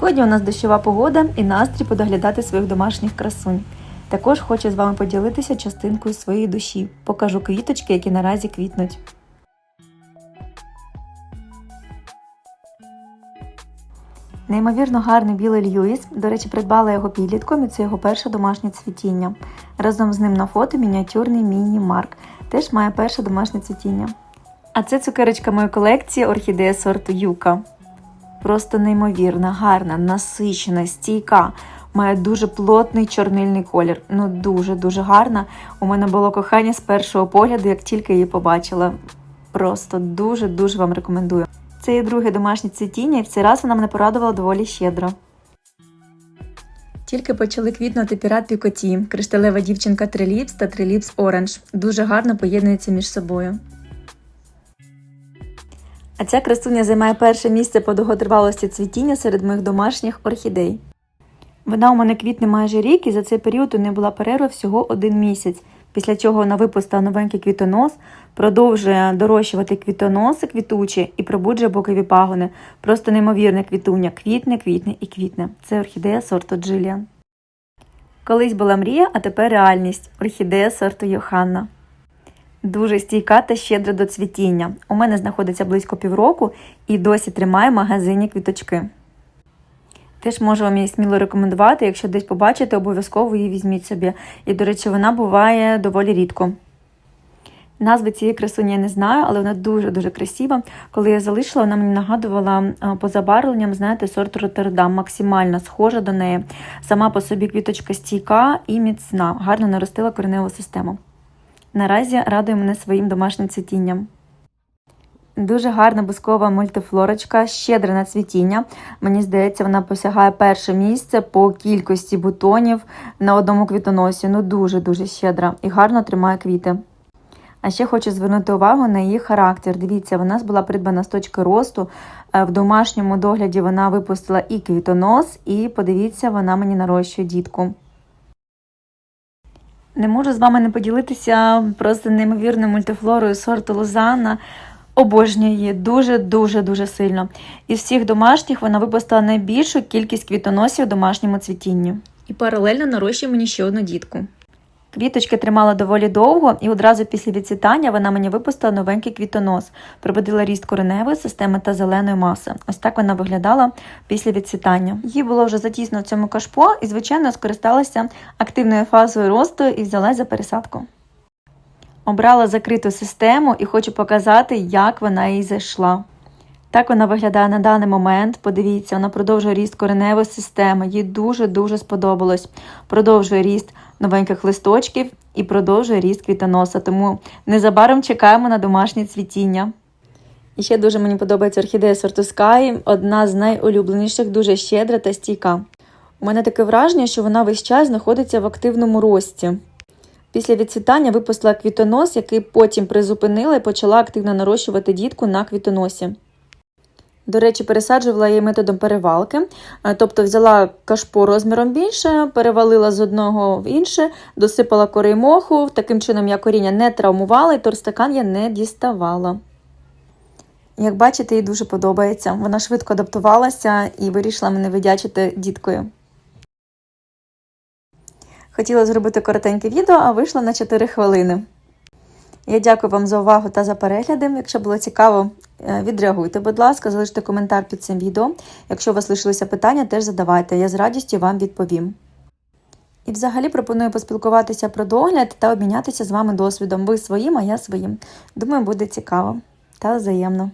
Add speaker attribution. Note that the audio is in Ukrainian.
Speaker 1: Сьогодні у нас дощова погода і настрій подоглядати своїх домашніх красунь. Також хочу з вами поділитися частинкою своєї душі. Покажу квіточки, які наразі квітнуть. Неймовірно гарний білий Льюіс. До речі, придбала його підлітком і це його перше домашнє цвітіння. Разом з ним на фото мініатюрний міні-марк. Теж має перше домашнє цвітіння. А це цукерочка моєї колекції орхідея сорту Юка. Просто неймовірна, гарна, насичена, стійка. Має дуже плотний чорнильний колір. Ну дуже-дуже гарна. У мене було кохання з першого погляду, як тільки її побачила. Просто дуже-дуже вам рекомендую. Це є друге домашнє цвітіння, і в цей раз вона мене порадувала доволі щедро. Тільки почали квітнути пірат Пікоті, кришталева дівчинка Триліпс та Триліпс Оранж. Дуже гарно поєднуються між собою. А ця красуня займає перше місце по довготривалості цвітіння серед моїх домашніх орхідей. Вона у мене квітне майже рік, і за цей період у неї була перерва всього один місяць, після чого вона випустила новенький квітонос, продовжує дорощувати квітоноси квітучі і пробуджує бокові пагони. Просто неймовірне квітуня. Квітне, квітне і квітне. Це орхідея сорту Джиліан. Колись була мрія, а тепер реальність. Орхідея сорту Йоханна. Дуже стійка та щедра до цвітіння. У мене знаходиться близько півроку і досі тримає в магазині квіточки. Теж можу вам її сміло рекомендувати, якщо десь побачите, обов'язково її візьміть собі. І, до речі, вона буває доволі рідко. Назви цієї красуні я не знаю, але вона дуже-дуже красива. Коли я залишила, вона мені нагадувала по забарвленням, знаєте, сорт Роттердам, максимально схожа до неї. Сама по собі квіточка стійка і міцна, гарно наростила кореневу систему. Наразі радує мене своїм домашнім цвітінням. Дуже гарна бускова мультифлорочка, щедра на цвітіння. Мені здається, вона посягає перше місце по кількості бутонів на одному квітоносі. Ну дуже-дуже щедра і гарно тримає квіти. А ще хочу звернути увагу на її характер. Дивіться, вона була придбана з точки росту. Е, В домашньому догляді вона випустила і квітонос, і подивіться, вона мені нарощує дітку. Не можу з вами не поділитися просто неймовірною мультифлорою сорту Лозанна. Обожнюю її дуже-дуже дуже сильно. Із всіх домашніх вона випустила найбільшу кількість квітоносів у домашньому цвітінні. І паралельно нарощує мені ще одну дітку. Квіточки тримала доволі довго, і одразу після відцвітання вона мені випустила новенький квітонос, пробудила ріст кореневої системи та зеленої маси. Ось так вона виглядала після відцвітання. Їй було вже затісно в цьому кашпо, і, звичайно, скористалася активною фазою росту і взялась за пересадку. Обрала закриту систему і хочу показати, як вона їй зайшла. Так вона виглядає на даний момент. Подивіться, вона продовжує ріст кореневої системи. Їй дуже-дуже сподобалось. Продовжує ріст новеньких листочків і продовжує ріст квітоноса. Тому незабаром чекаємо на домашнє цвітіння. І ще дуже мені подобається орхідея сорту Sky, одна з найулюбленіших, дуже щедра та стійка. У мене таке враження, що вона весь час знаходиться в активному рості. Після відцвітання випустила квітонос, який потім призупинила і почала активно нарощувати дітку на квітоносі. До речі, пересаджувала її методом перевалки, е, тобто взяла кашпо розміром більше, перевалила з одного в інше, досипала корей моху, таким чином я коріння не травмувала і торстакан я не діставала. Як бачите, їй дуже подобається. Вона швидко адаптувалася і вирішила мене видячити діткою. Хотіла зробити коротеньке відео, а вийшло на 4 хвилини. Я дякую вам за увагу та за перегляди. Якщо було цікаво, відреагуйте, будь ласка, залиште коментар під цим відео. Якщо у вас лишилися питання, теж задавайте, я з радістю вам відповім. І взагалі пропоную поспілкуватися про догляд та обмінятися з вами досвідом. Ви своїм, а я своїм. Думаю, буде цікаво та взаємно.